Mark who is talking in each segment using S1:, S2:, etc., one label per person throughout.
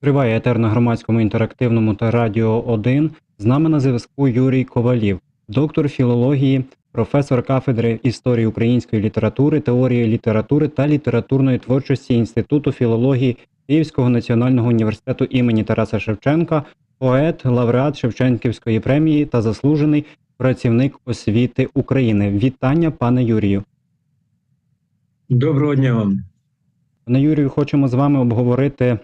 S1: Триває етер на громадському інтерактивному та радіо 1. З нами на зв'язку Юрій Ковалів, доктор філології, професор кафедри історії української літератури, теорії літератури та літературної творчості Інституту філології Київського національного університету імені Тараса Шевченка, поет, лауреат Шевченківської премії та заслужений працівник освіти України. Вітання, пане Юрію.
S2: Доброго дня вам.
S1: Пане Юрію, хочемо з вами обговорити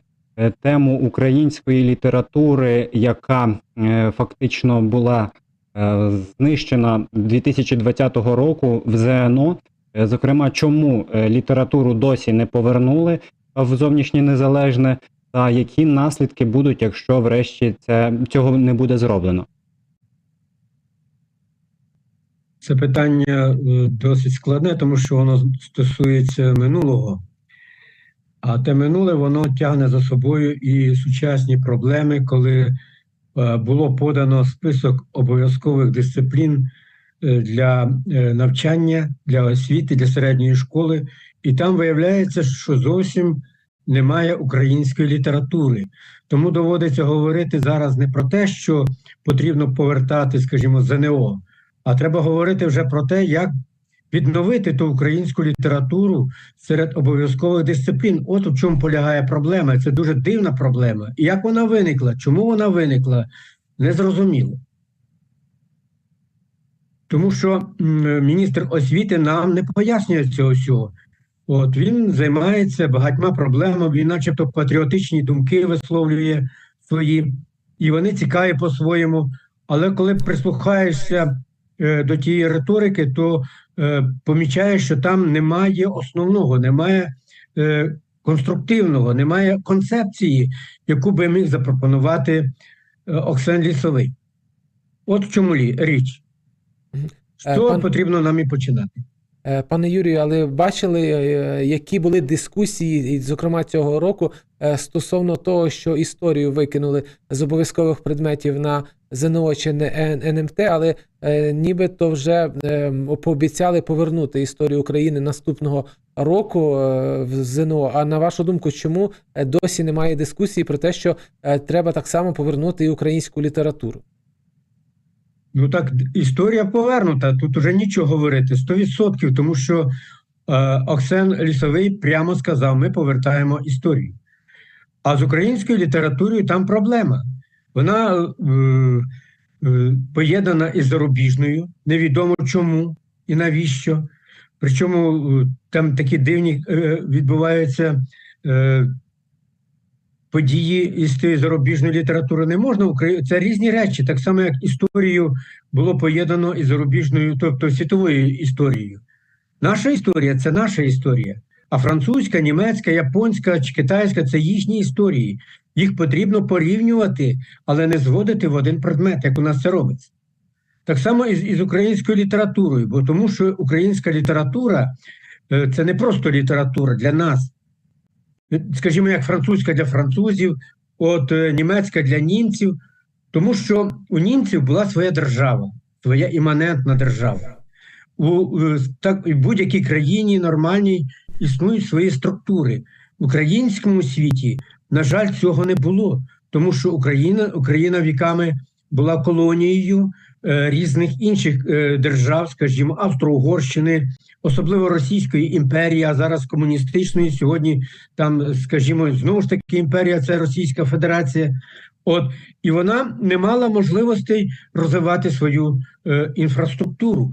S1: тему української літератури, яка е, фактично була е, знищена 2020 року в ЗНО. Е, Зокрема, чому е, літературу досі не повернули в зовнішнє незалежне, та які наслідки будуть, якщо врешті це цього не буде зроблено?
S2: Це питання е, досить складне, тому що воно стосується минулого. А те минуле воно тягне за собою і сучасні проблеми, коли е, було подано список обов'язкових дисциплін е, для е, навчання, для освіти, для середньої школи, і там виявляється, що зовсім немає української літератури. Тому доводиться говорити зараз не про те, що потрібно повертати, скажімо, ЗНО. А треба говорити вже про те, як відновити ту українську літературу серед обов'язкових дисциплін. От у чому полягає проблема. Це дуже дивна проблема. І як вона виникла? Чому вона виникла? Незрозуміло. Тому що міністр освіти нам не пояснює цього всього. От він займається багатьма проблемами, він, начебто, патріотичні думки висловлює свої, і вони цікаві по-своєму. Але коли прислухаєшся до тієї риторики, то е, помічаєш, що там немає основного, немає е, конструктивного, немає концепції, яку би міг запропонувати е, Оксен Лісовий. От в чому річ. Що
S3: Е, пан-
S2: потрібно нам і починати?
S3: Е, Пане Юрію, але бачили, е, які були дискусії, зокрема цього року, е, стосовно того, що історію викинули з обов'язкових предметів на ЗНО чи не НМТ, але нібито вже пообіцяли повернути історію України наступного року в ЗНО. А на вашу думку, чому досі немає дискусії про те, що треба так само повернути і українську літературу?
S2: Ну так, історія повернута. Тут уже нічого говорити. 100%, тому що е, Оксен Лісовий прямо сказав: ми повертаємо історію. А з українською літературою там проблема. Вона е, е, поєднана із зарубіжною, невідомо чому і навіщо. Причому е, там такі дивні е, відбуваються е, події із тієї зарубіжної літератури. Не можна Украї- Це різні речі, так само, як історію було поєднано із зарубіжною, тобто світовою історією. Наша історія це наша історія. А французька, німецька, японська чи китайська це їхні історії. Їх потрібно порівнювати, але не зводити в один предмет, як у нас це робиться. Так само і з, і з українською літературою, бо тому що українська література е, це не просто література для нас. Скажімо, як французька для французів, от е, німецька для німців, тому що у німців була своя держава, своя іманентна держава. У так, в будь-якій країні нормальній існують свої структури. В українському світі, на жаль, цього не було, тому що Україна, Україна віками була колонією е, різних інших е, держав, скажімо, Австро-Угорщини, особливо Російської імперії, а зараз комуністичної. Сьогодні там, скажімо, знову ж таки імперія це Російська Федерація. От і вона не мала можливостей розвивати свою е, інфраструктуру.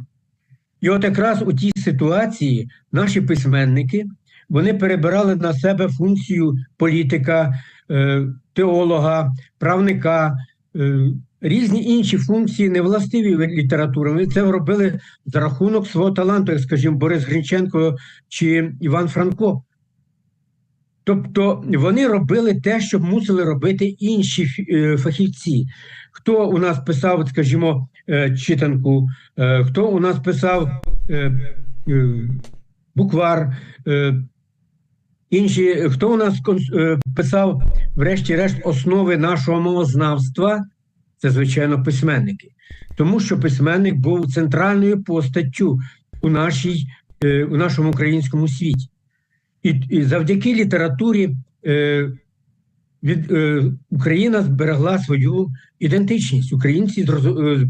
S2: І от якраз у тій ситуації наші письменники вони перебирали на себе функцію політика, е, теолога, правника, е, різні інші функції, невластиві літератури. Вони це робили за рахунок свого таланту, як скажімо, Борис Гринченко чи Іван Франко. Тобто вони робили те, що мусили робити інші е, фахівці. Хто у нас писав, скажімо, е, читанку, е, хто у нас писав буквар, інші, хто у нас писав, врешті-решт, основи нашого мовознавства, це, звичайно, письменники. Тому що письменник був центральною постаттю у, нашій, е, у нашому українському світі. І, і завдяки літературі е, від, е, Україна зберегла свою ідентичність. Українці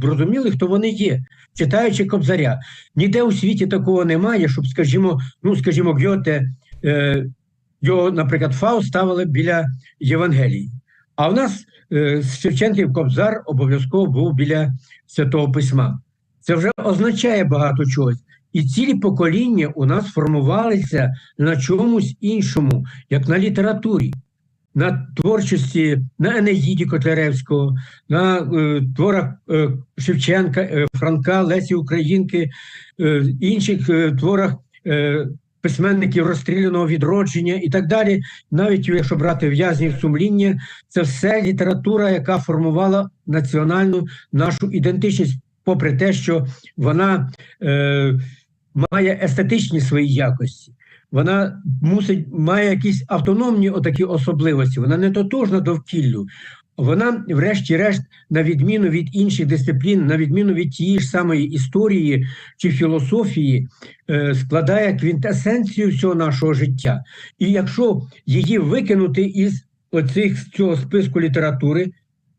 S2: зрозуміли, хто вони є, читаючи Кобзаря. Ніде у світі такого немає, щоб, скажімо, ну, скажімо, Гьоте, його, наприклад, Фауст ставили біля Євангелії. А в нас Шевченків Кобзар обов'язково був біля Святого Письма. Це вже означає багато чогось. І цілі покоління у нас формувалися на чомусь іншому, як на літературі, на творчості, на Енеїді Котляревського, на е, творах е, Шевченка, е, Франка, Лесі Українки, е, інших е, творах е, письменників розстріляного відродження і так далі. Навіть якщо брати в'язнів сумління, це все література, яка формувала національну нашу ідентичність, попри те, що вона е, має естетичні свої якості. Вона мусить має якісь автономні отакі особливості. Вона не тотожна довкіллю. Вона, врешті-решт, на відміну від інших дисциплін, на відміну від тієї ж самої історії чи філософії, е, складає квінтесенцію всього нашого життя. І якщо її викинути із оцих цього списку літератури,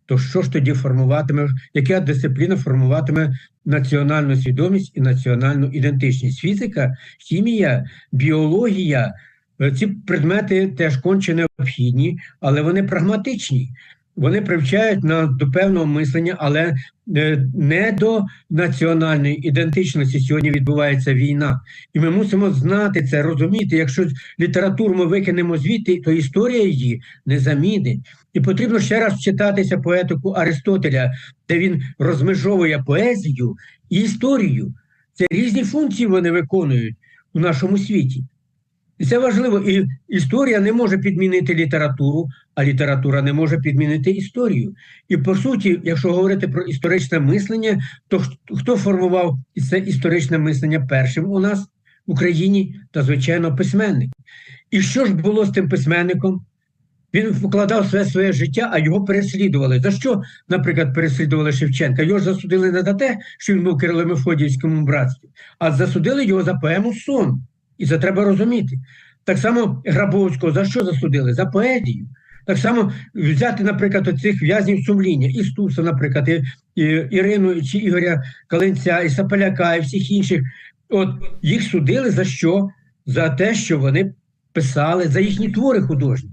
S2: то що ж тоді формуватиме, яка дисципліна формуватиме національну свідомість і національну ідентичність? Фізика, хімія, біологія е, ці предмети теж конче необхідні, але вони прагматичні. Вони привчають нас до певного мислення, але е, не до національної ідентичності. Сьогодні відбувається війна, і ми мусимо знати це, розуміти. Якщо літературу ми викинемо звідти, то історія її не замінить. І потрібно ще раз вчитатися поетику Аристотеля, де він розмежовує поезію і історію. Це різні функції вони виконують у нашому світі. І це важливо. І історія не може підмінити літературу, а література не може підмінити історію. І по суті, якщо говорити про історичне мислення, то хто- формував це історичне мислення першим у нас в Україні, та звичайно письменник. І що ж було з тим письменником? Він вкладав все своє життя, а його переслідували. За що, наприклад, переслідували Шевченка? Його ж засудили не за те, що він був Кирило-Мефодіївському братстві, а засудили його за поему Сон. І це треба розуміти. Так само Грабовського за що засудили? За поезію. Так само взяти, наприклад, оцих в'язнів сумління, і Стуса, наприклад, і, і Ірину чи Ігоря Калинця, і Сапеляка, і всіх інших. От їх судили за що? За те, що вони писали, за їхні твори художні.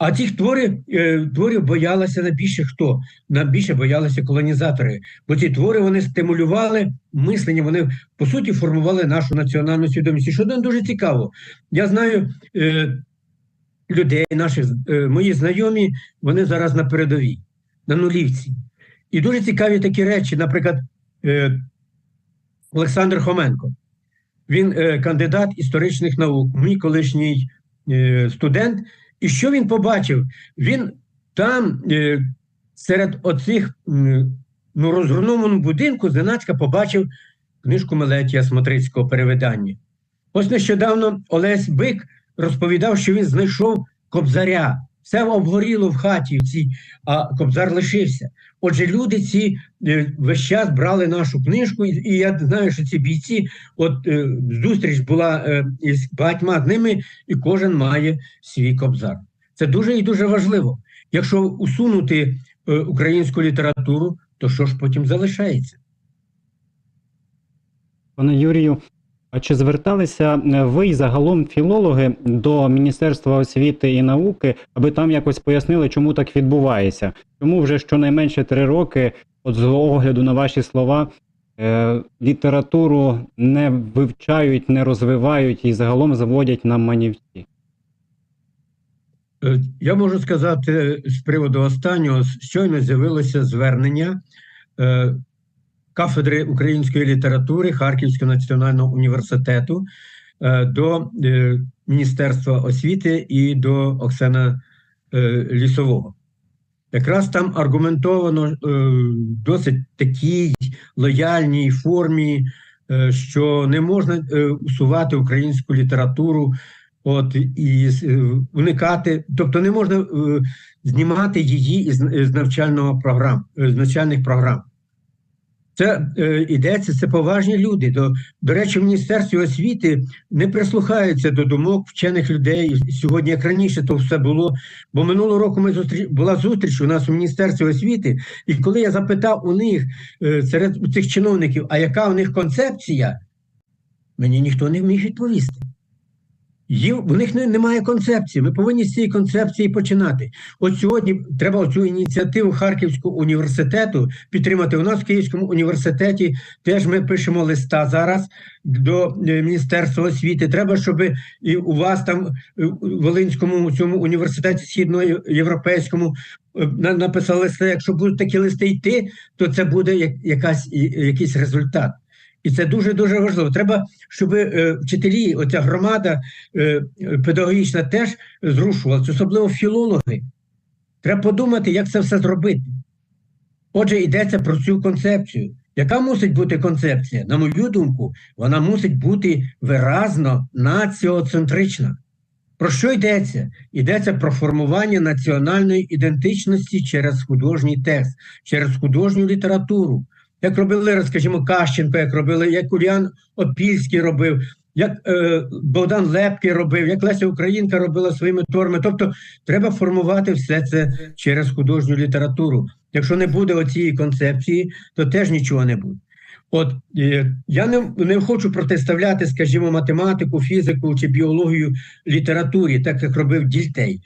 S2: А цих твори, е, творів боялися найбільше хто? Найбільше боялися колонізатори. Бо ці твори вони стимулювали мислення, вони по суті формували нашу національну свідомість. І що нам дуже цікаво, я знаю е, людей, наших е, мої знайомі, вони зараз на передовій, на нулівці. І дуже цікаві такі речі, наприклад, е, Олександр Хоменко. Він е, кандидат історичних наук, мій колишній е, студент. І що він побачив? Він там е, серед оцих ну, розгорнованому будинку Зеначка побачив книжку Мелетія Смотрицького перевидання. Ось нещодавно Олесь Бик розповідав, що він знайшов кобзаря. Все обгоріло в хаті, в цій, а кобзар лишився. Отже, люди ці е, весь час брали нашу книжку, і, я знаю, що ці бійці, от е, зустріч була е, із багатьма з ними, і кожен має свій кобзар. Це дуже і дуже важливо. Якщо усунути українську літературу, то що ж потім залишається?
S1: Пане Юрію, а чи зверталися е, ви і загалом філологи до Міністерства освіти і науки, аби там якось пояснили, чому так відбувається? Чому вже щонайменше три роки, от з огляду на ваші слова, е, літературу не вивчають, не розвивають і загалом заводять на манівці?
S2: Е, Я можу сказати з приводу останнього, щойно з'явилося звернення кафедри української літератури Харківського національного університету е, до е, Міністерства освіти і до Оксана е, Лісового. Якраз там аргументовано досить такій лояльній формі, що не можна усувати українську літературу От і уникати, тобто не можна знімати її із, навчального програм, з навчальних програм. Це е, йдеться, це поважні люди. До, до речі, в Міністерстві освіти не прислухаються до думок вчених людей сьогодні, як раніше, то все було. Бо минулого року ми зустріч була зустріч у нас у Міністерстві освіти, і коли я запитав у них е, серед цих чиновників, а яка у них концепція, мені ніхто не міг відповісти. Їм, у них не, немає концепції. Ми повинні з цієї концепції починати. От сьогодні треба цю ініціативу Харківського університету підтримати. У нас в Київському університеті теж ми пишемо листа зараз до е, Міністерства освіти. Треба, щоб і у вас там е, у Волинському цьому університеті східноєвропейському е, на- написали листи. Якщо будуть такі листи йти, то це буде як, якась, якийсь результат. І це дуже дуже важливо. Треба, щоб е, вчителі, оця громада е, педагогічна теж зрушувалася, особливо філологи. Треба подумати, як це все зробити. Отже, йдеться про цю концепцію. Яка мусить бути концепція? На мою думку, вона мусить бути виразно націоцентрична. Про що йдеться? Йдеться про формування національної ідентичності через художній текст, через художню літературу. Як робили, скажімо, Кащенко, як робили, як Улян Опільський робив, як е, Богдан Лепкий робив, як Леся Українка робила своїми творами. Тобто треба формувати все це через художню літературу. Якщо не буде оцієї концепції, то теж нічого не буде. От е, я не, не хочу протиставляти, скажімо, математику, фізику чи біологію літературі, так як робив Дільтей.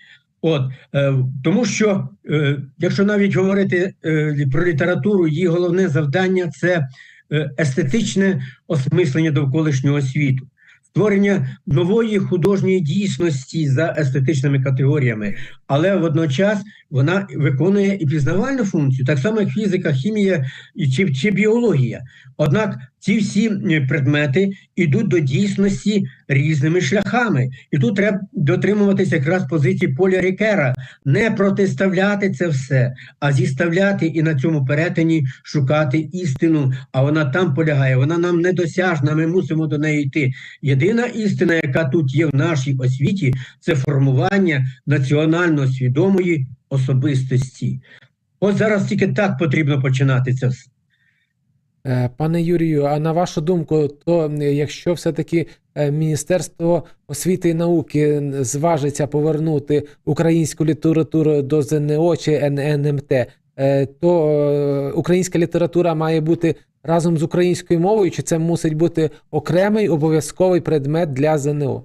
S2: От е, тому, що е, якщо навіть говорити е, про літературу, її головне завдання це е, естетичне осмислення довколишнього світу, створення нової художньої дійсності за естетичними категоріями, але водночас вона виконує і пізнавальну функцію, так само як фізика, хімія чи, чи біологія. Однак ці всі е, предмети йдуть до дійсності різними шляхами, і тут треба дотримуватися якраз позиції Поля Рікера, не протиставляти це все, а зіставляти і на цьому перетині шукати істину. А вона там полягає, вона нам недосяжна. Ми мусимо до неї йти. Єдина істина, яка тут є в нашій освіті, це формування національно свідомої особистості. От зараз тільки так потрібно починати це все.
S3: Е, Пане Юрію, а на вашу думку, то якщо все-таки е, Міністерство освіти і науки зважиться повернути українську літературу до ЗНО чи ННМТ, е, то українська література має бути разом з українською мовою, чи це мусить бути окремий обов'язковий предмет для ЗНО?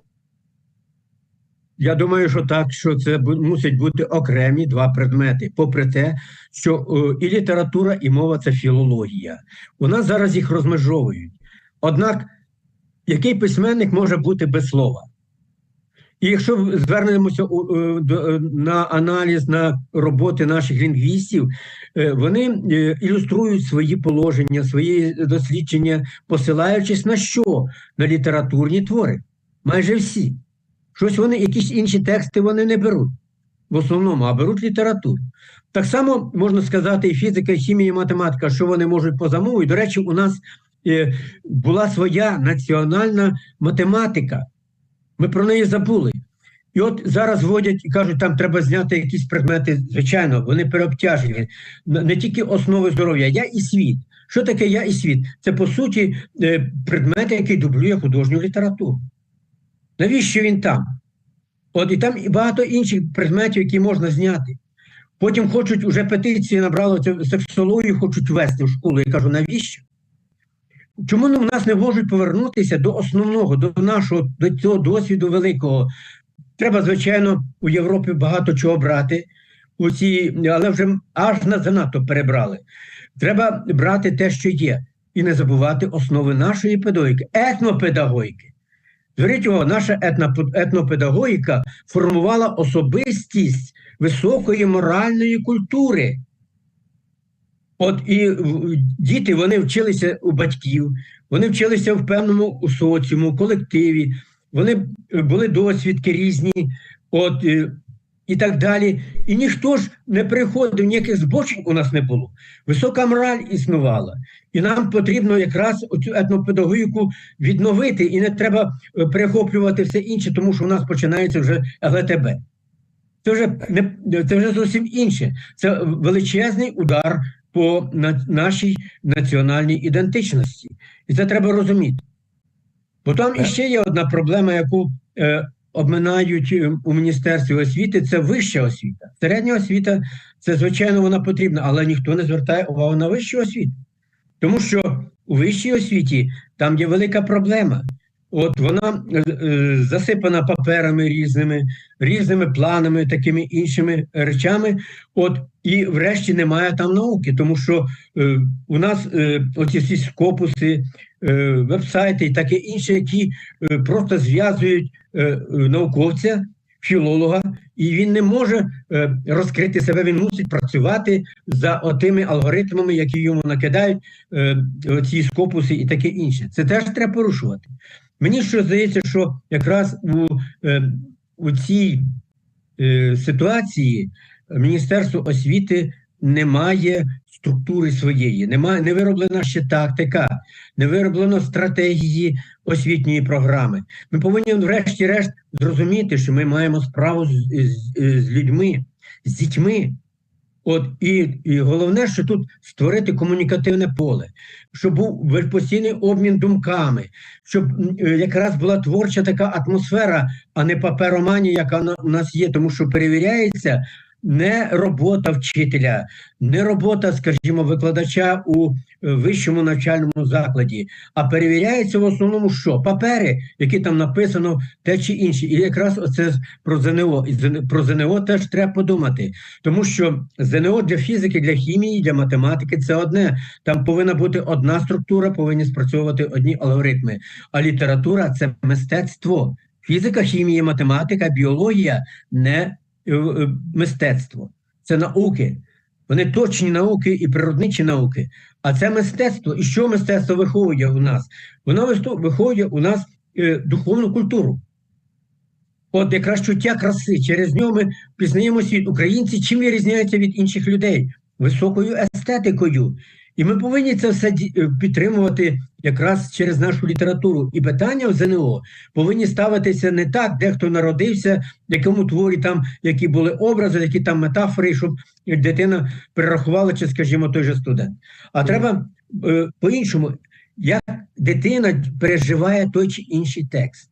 S2: Я думаю, що так, що це мусять бути окремі два предмети, попри те, що е, і література, і мова це філологія. У нас зараз їх розмежовують. Однак, який письменник може бути без слова? І якщо звернемося е, е, на аналіз на роботи наших лінгвістів, вони ілюструють свої положення, свої дослідження, посилаючись на що? На літературні твори. Майже всі. Щось вони, якісь інші тексти вони не беруть в основному, а беруть літературу. Так само можна сказати, і фізика, і хімія, і математика, що вони можуть поза мовою. До речі, у нас е, була своя національна математика. Ми про неї забули. І от зараз вводять і кажуть, там треба зняти якісь предмети. Звичайно, вони переобтяжені. Не тільки основи здоров'я, я і світ. Що таке я і світ? Це по суті е, предмет, який дублює художню літературу. Навіщо він там? От і там і багато інших предметів, які можна зняти. Потім хочуть, уже петиції набрали цю сексологію, хочуть ввести в школу. Я кажу, навіщо? Чому в нас не можуть повернутися до основного, до нашого, до цього досвіду великого? Треба, звичайно, у Європі багато чого брати, усі, але вже аж на занадто перебрали. Треба брати те, що є, і не забувати основи нашої педагогіки, етнопедагогіки. Зверніть увагу, наша етнопедагогіка формувала особистість високої моральної культури. От і діти вони вчилися у батьків, вони вчилися в певному у соціуму, колективі, вони були досвідки різні, от е, і так далі. І ніхто ж не приходив, ніяких збочень у нас не було. Висока мораль існувала. І нам потрібно якраз оцю етнопедагогіку відновити, і не треба е, перехоплювати все інше, тому що у нас починається вже ЛГТБ. Це вже не це вже зовсім інше. Це величезний удар по на- нашій національній ідентичності. І це треба розуміти. Бо там іще є одна проблема, яку е, обминають е, у Міністерстві освіти, це вища освіта. Середня освіта, це, звичайно, вона потрібна, але ніхто не звертає увагу на вищу освіту. Тому що у вищій освіті там є велика проблема. От вона е, е, засипана паперами різними, різними планами, такими іншими речами. От і врешті немає там науки, тому що е, у нас е, оці всі скопуси, е, вебсайти і таке інше, які е, просто зв'язують е, науковця, філолога, і він не може е, розкрити себе. Він мусить працювати за отими алгоритмами, які йому накидають е, ці скопуси і таке інше. Це теж треба порушувати. Мені що здається, що якраз у, е, у цій е, ситуації Міністерство освіти не має структури своєї, немає, не вироблена ще тактика, не вироблено стратегії освітньої програми. Ми повинні, врешті-решт, зрозуміти, що ми маємо справу з, з, з людьми, з дітьми. От і, і головне, що тут створити комунікативне поле, щоб був постійний обмін думками, щоб е, якраз була творча така атмосфера, а не папероманія, яка у нас є, тому що перевіряється не робота вчителя, не робота, скажімо, викладача у е, вищому навчальному закладі, а перевіряється в основному що? Папери, які там написано те чи інше. І якраз оце про ЗНО. І про ЗНО теж треба подумати. Тому що ЗНО для фізики, для хімії, для математики це одне. Там повинна бути одна структура, повинні спрацьовувати одні алгоритми. А література це мистецтво. Фізика, хімія, математика, біологія не мистецтво. Це науки. Вони точні науки і природничі науки. А це мистецтво. І що мистецтво виховує у нас? Воно виховує у нас е, духовну культуру. От якраз чуття краси. Через нього ми пізнаємо світ. Українці чим відрізняються від інших людей? Високою естетикою. І ми повинні це все е, підтримувати якраз через нашу літературу. І питання в ЗНО повинні ставитися не так, де хто народився, в якому творі там які були образи, які там метафори, щоб дитина перерахувала, чи, скажімо, той же студент. А
S3: Мгм.
S2: треба е, по-іншому, як дитина переживає той чи інший текст,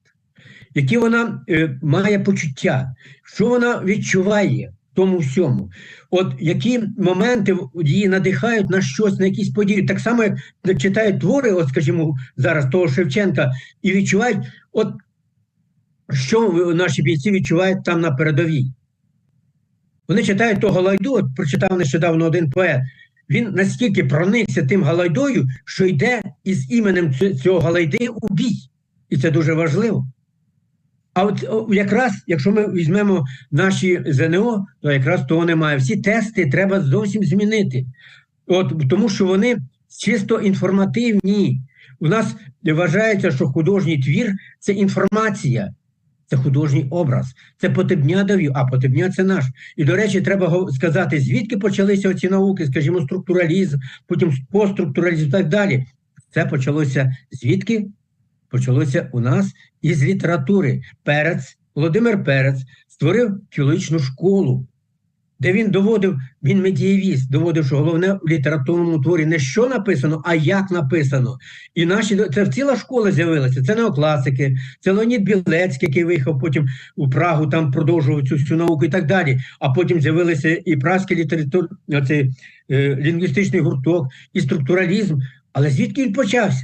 S2: які вона е, має почуття, що вона відчуває тому всьому. От які моменти її надихають на щось, на якісь події. Так само, як читають твори, от, скажімо, зараз того Шевченка, і відчувають, от що наші бійці відчувають там на передовій. Вони читають того Галайду, от прочитав нещодавно один поет. Він настільки проникся тим Галайдою, що йде із іменем цього Галайди у бій. І це дуже важливо. А от якраз, якщо ми візьмемо наші ЗНО, то якраз того немає. Всі тести треба зовсім змінити. От, тому що вони чисто інформативні. У нас вважається, що художній твір це інформація, це художній образ, це потебня давів, а потебня це наш. І, до речі, треба сказати, звідки почалися оці науки, скажімо, структуралізм, потім постструктуралізм і так далі. Це почалося звідки? Почалося у нас із літератури. Перець, Володимир Перець створив філологічну школу, де він доводив, він медієвіст, доводив, що головне в літературному творі не що написано, а як написано. І наші це ціла школа з'явилася. Це неокласики, це Леонід Білецький, який виїхав потім у Прагу, там продовжував цю всю науку і так далі. А потім з'явилися і празький літератур, оцей е, лінгвістичний гурток, і структуралізм. Але звідки він почався?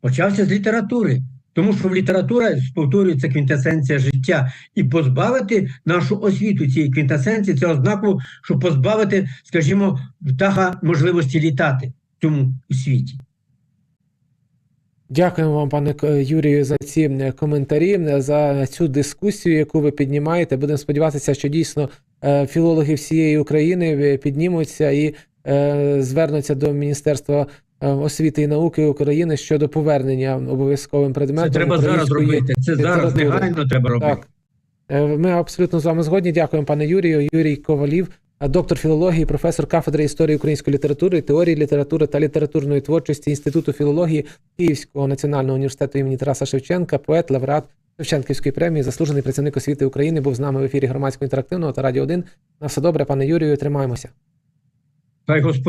S2: Почався з літератури. Тому що в література, повторюю, це квінтесенція життя. І позбавити нашу освіту цієї квінтесенції це ознаку, щоб позбавити, скажімо, птаха можливості літати в цьому світі.
S3: Дякуємо вам, пане Юрію, за ці коментарі, за цю дискусію, яку ви піднімаєте. Будемо сподіватися, що дійсно е, філологи всієї України е, піднімуться і е, звернуться до Міністерства освіти і науки України щодо повернення обов'язковим предметом.
S2: Це треба зараз робити. Це зараз негайно треба робити.
S3: Так. Е, Ми абсолютно з вами згодні. Дякуємо, пане Юрію. Юрій Ковалів, доктор філології, професор кафедри історії української літератури, теорії літератури та літературної творчості Інституту філології Київського національного університету імені Тараса Шевченка, поет, лауреат Шевченківської премії, заслужений працівник освіти України, був з нами в ефірі громадського інтерактивного та радіо 1. На все добре, пане Юрію, тримаємося.
S2: Хай Господь